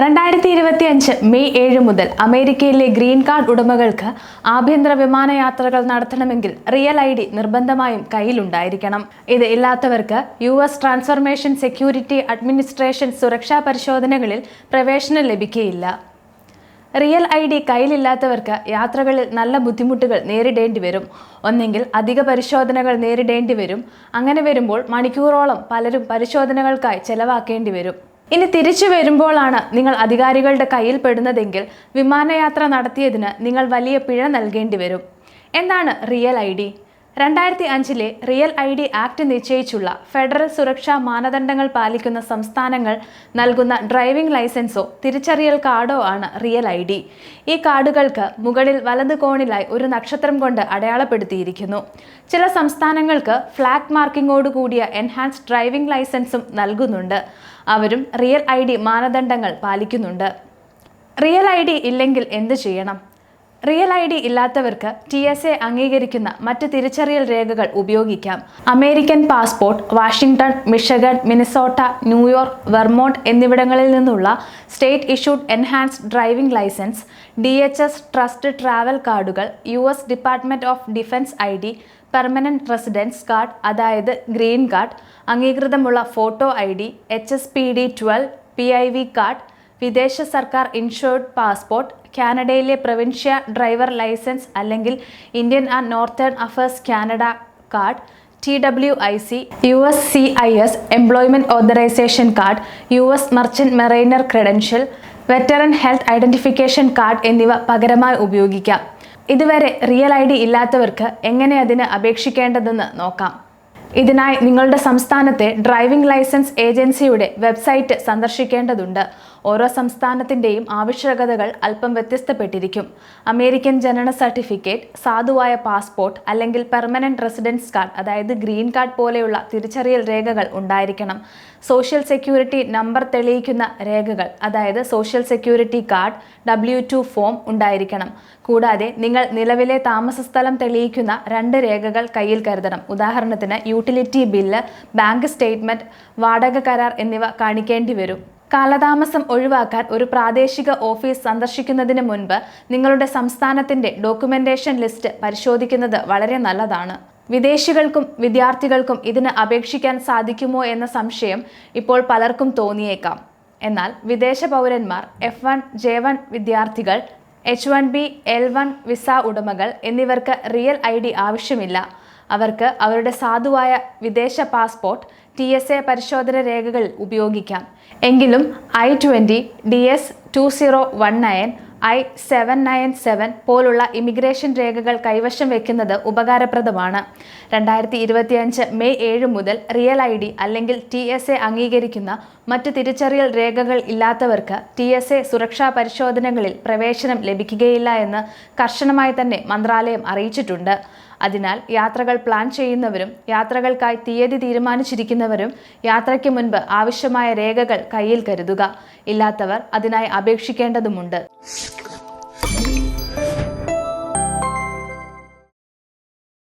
രണ്ടായിരത്തി ഇരുപത്തി അഞ്ച് മെയ് ഏഴ് മുതൽ അമേരിക്കയിലെ ഗ്രീൻ കാർഡ് ഉടമകൾക്ക് ആഭ്യന്തര വിമാനയാത്രകൾ നടത്തണമെങ്കിൽ റിയൽ ഐ ഡി നിർബന്ധമായും കയ്യിലുണ്ടായിരിക്കണം. ഇത് ഇല്ലാത്തവർക്ക് U S transformation security administration സുരക്ഷാ പരിശോധനകളിൽ പ്രവേശനം ലഭിക്കുകയില്ല റിയൽ ഐ ഡി കയ്യിലില്ലാത്തവർക്ക് യാത്രകളിൽ നല്ല ബുദ്ധിമുട്ടുകൾ നേരിടേണ്ടി വരും. ഒന്നെങ്കിൽ അധിക പരിശോധനകൾ നേരിടേണ്ടി വരും. അങ്ങനെ വരുമ്പോൾ മണിക്കൂറോളം പലരും പരിശോധനകൾക്കായി ചെലവാക്കേണ്ടി വരും. ഇനി തിരിച്ചു വരുമ്പോഴാണ് നിങ്ങൾ അധികാരികളുടെ കയ്യിൽ പെടുന്നതെങ്കിൽ വിമാനയാത്ര നടത്തിയതിന് നിങ്ങൾ വലിയ പിഴ നൽകേണ്ടി വരും. എന്താണ് റിയൽ ഐ ഡി? രണ്ടായിരത്തി അഞ്ചിലെ റിയൽ ഐ ഡി ആക്ട് നിശ്ചയിച്ചുള്ള ഫെഡറൽ സുരക്ഷാ മാനദണ്ഡങ്ങൾ പാലിക്കുന്ന സംസ്ഥാനങ്ങൾ നൽകുന്ന ഡ്രൈവിംഗ് ലൈസൻസോ തിരിച്ചറിയൽ കാർഡോ ആണ് റിയൽ ഐ ഡി. ഈ കാർഡുകൾക്ക് മുകളിൽ വലത് കോണിലായി ഒരു നക്ഷത്രം കൊണ്ട് അടയാളപ്പെടുത്തിയിരിക്കുന്നു. ചില സംസ്ഥാനങ്ങൾക്ക് ഫ്ലാഗ് മാർക്കിങ്ങോട് കൂടിയ എൻഹാൻസ്ഡ് ഡ്രൈവിംഗ് ലൈസൻസും നൽകുന്നുണ്ട്. അവരും റിയൽ ഐ ഡി മാനദണ്ഡങ്ങൾ പാലിക്കുന്നുണ്ട്. റിയൽ ഐ ഡി ഇല്ലെങ്കിൽ എന്ത് ചെയ്യണം? റിയൽ ഐ ഡി ഇല്ലാത്തവർക്ക് ടി എസ് എ അംഗീകരിക്കുന്ന മറ്റ് തിരിച്ചറിയൽ രേഖകൾ ഉപയോഗിക്കാം. American passport Washington Michigan Minnesota New York Vermont എന്നിവിടങ്ങളിൽ നിന്നുള്ള state issued enhanced driving licence D H S trust travel കാർഡുകൾ U S department of defence I D permanent residence card അതായത് green card അംഗീകൃതമുള്ള photo I D H S P D twelve P I V card വിദേശ സർക്കാർ insured passport കാനഡയിലെ provincial driver licence അല്ലെങ്കിൽ Indian and northern affairs Canada card T W I C U S C I S employment authorisation card U S merchant mariner credential veteran health identification card എന്നിവ പകരമായി ഉപയോഗിക്കാം. ഇതുവരെ real I D ഇല്ലാത്തവർക്ക് എങ്ങനെ അതിന് അപേക്ഷിക്കേണ്ടതെന്ന് നോക്കാം. ഇതിനായി നിങ്ങളുടെ സംസ്ഥാനത്തെ ഡ്രൈവിംഗ് ലൈസൻസ് ഏജൻസിയുടെ വെബ്സൈറ്റ് സന്ദർശിക്കേണ്ടതുണ്ട്. ഓരോ സംസ്ഥാനത്തിന്റെയും ആവശ്യകതകൾ അല്പം വ്യത്യസ്തപ്പെട്ടിരിക്കും. അമേരിക്കൻ ജനന സർട്ടിഫിക്കറ്റ് സാധുവായ പാസ്പോർട്ട് അല്ലെങ്കിൽ പെർമനന്റ് റെസിഡൻസ് കാർഡ് അതായത് ഗ്രീൻ കാർഡ് പോലെയുള്ള തിരിച്ചറിയൽ രേഖകൾ ഉണ്ടായിരിക്കണം. സോഷ്യൽ സെക്യൂരിറ്റി നമ്പർ തെളിയിക്കുന്ന രേഖകൾ അതായത് social security card W two form ഉണ്ടായിരിക്കണം. കൂടാതെ നിങ്ങൾ നിലവിലെ താമസസ്ഥലം തെളിയിക്കുന്ന രണ്ട് രേഖകൾ കയ്യിൽ കരുതണം. ഉദാഹരണത്തിന് യൂട്ടിലിറ്റി ബില്ല് ബാങ്ക് സ്റ്റേറ്റ്മെന്റ് വാടക കരാർ എന്നിവ കാണിക്കേണ്ടി വരും. കാലതാമസം ഒഴിവാക്കാൻ ഒരു പ്രാദേശിക ഓഫീസ് സന്ദർശിക്കുന്നതിന് മുൻപ് നിങ്ങളുടെ സംസ്ഥാനത്തിന്റെ ഡോക്യുമെന്റേഷൻ ലിസ്റ്റ് പരിശോധിക്കുന്നത് വളരെ നല്ലതാണ്. വിദേശികൾക്കും വിദ്യാർത്ഥികൾക്കും ഇതിന് അപേക്ഷിക്കാൻ സാധിക്കുമോ എന്ന സംശയം ഇപ്പോൾ പലർക്കും തോന്നിയേക്കാം. എന്നാൽ വിദേശ പൗരന്മാർ എഫ് വൺ ജെ വൺ വിദ്യാർത്ഥികൾ H one B L one visa ഉടമകൾ എന്നിവർക്ക് റിയൽ ഐ ഡി ആവശ്യമില്ല. അവർക്ക് അവരുടെ സാധുവായ വിദേശ പാസ്പോർട്ട് ടി എസ് എ പരിശോധന രേഖകൾ ഉപയോഗിക്കാം. എങ്കിലും I twenty D S two zero one nine I seven nine seven പോലുള്ള ഇമിഗ്രേഷൻ രേഖകൾ കൈവശം വെക്കുന്നത് ഉപകാരപ്രദമാണ്. രണ്ടായിരത്തി ഇരുപത്തിയഞ്ച് മെയ് ഏഴ് മുതൽ റിയൽ ഐ ഡി അല്ലെങ്കിൽ ടി എസ് എ അംഗീകരിക്കുന്ന മറ്റ് തിരിച്ചറിയൽ രേഖകൾ ഇല്ലാത്തവർക്ക് ടി എസ് എ സുരക്ഷാ പരിശോധനകളിൽ പ്രവേശനം ലഭിക്കുകയില്ല എന്ന് കർശനമായി തന്നെ മന്ത്രാലയം അറിയിച്ചിട്ടുണ്ട്. അതിനാൽ യാത്രകൾ പ്ലാൻ ചെയ്യുന്നവരും യാത്രകൾക്കായി തീയതി തീരുമാനിച്ചിരിക്കുന്നവരും യാത്രയ്ക്ക് മുൻപ് ആവശ്യമായ രേഖകൾ കയ്യിൽ കരുതുക. ഇല്ലാത്തവർ അതിനായി അപേക്ഷിക്കേണ്ടതുമുണ്ട്.